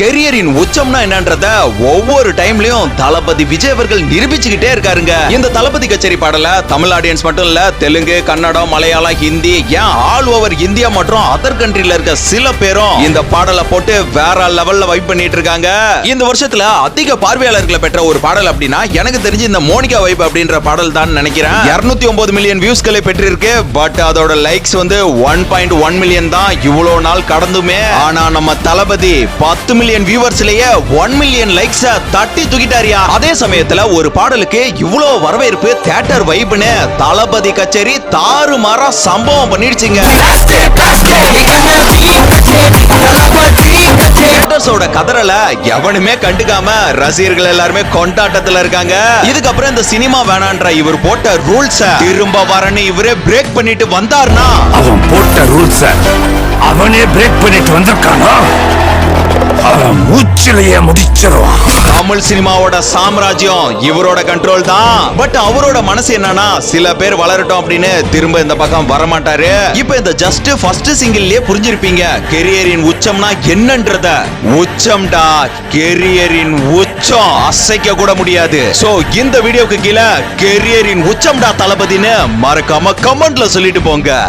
கெரியரின் உச்சம்னா என்னன்றத ஒவ்வொரு டைம்லயும் தளபதி விஜய் அவர்கள் நிரூபிச்சுக்கிட்டே இருக்காருங்க. இந்த தளபதி கச்சேரி பாடல தமிழ் ஆடியன்ஸ் மட்டும் இல்ல Telugu Kannada Malayalam Hindi and all over India மற்றும் அதர் கண்ட்ரில இருக்க சில பேரும் இந்த பாடலை போட்டு வேற லெவல்ல வைப் பண்ணிட்டு இருக்காங்க. இந்த வருஷத்துல அதிக பார்வையாளர்களை பெற்ற ஒரு பாடல் அப்படின்னா எனக்கு தெரிஞ்சு இந்த மோனிகா வைப் அப்படின்ற பாடல் தான் நினைக்கிறேன். 209 ஒன்பது மில்லியன் வியூஸ்களை பெற்றிருக்கு பட் அதோட லைக்ஸ் வந்து ஒன் பாயிண்ட் ஒன் மில்லியன் தான் இவ்வளவு நாள் கடந்துமே. ஆனா நம்ம தளபதி பத்து மில்லியன் வியூவர்ஸ்லயே ஒன் மில்லியன் லைக்ஸ் தட்டி தூக்கிட்டாரியா. அதே சமயத்துல ஒரு பாடலுக்கு இவ்வளவு வரவேற்பு தியேட்டர் வைப்னு தளபதி கச்சேரி தாறுமாறா சம்பவம் பண்ணிடுச்சுங்க. தியேட்டர்ஸோட கதறல எவனுமே கண்டுக்காம ரசிகர்கள் எல்லாருமே கொண்டாட்டத்துல இருக்காங்க. இதுக்கப்புறம் இந்த சினிமா வேணான்ற இவர் போட்ட ரூல்ஸ திரும்ப வரன்னு இவரே பிரேக் பண்ணிட்டு வந்தார்னா? அவன் போட்ட ரூல்ஸ அவனே பிரேக் பண்ணிட்டு வந்திருக்கானா? அவன் மூச்சிலேயே முடிச்சிருவான் தமிழ் சினிமாவோட சாம்ராஜ்யம் இவரோட கண்ட்ரோல் தான். பட் அவரோட மனசு என்னன்னா சில பேர் வளரட்டும் அப்படின்னு திரும்ப இந்த பக்கம் வரமாட்டாரு. இப்ப இந்த ஜஸ்ட் ஃபர்ஸ்ட் சிங்கிள்லயே புரிஞ்சிருப்பீங்க கெரியரின் உச்சம்னா என்னன்றத. உச்சம்டா கெரியரின் உச்சம். அசைக்க கூட முடியாது. சோ இந்த வீடியோக்கு கீழே கெரியரின் உச்சம்டா தளபதின்னு மறக்காம கமெண்ட்ல சொல்லிட்டு போங்க.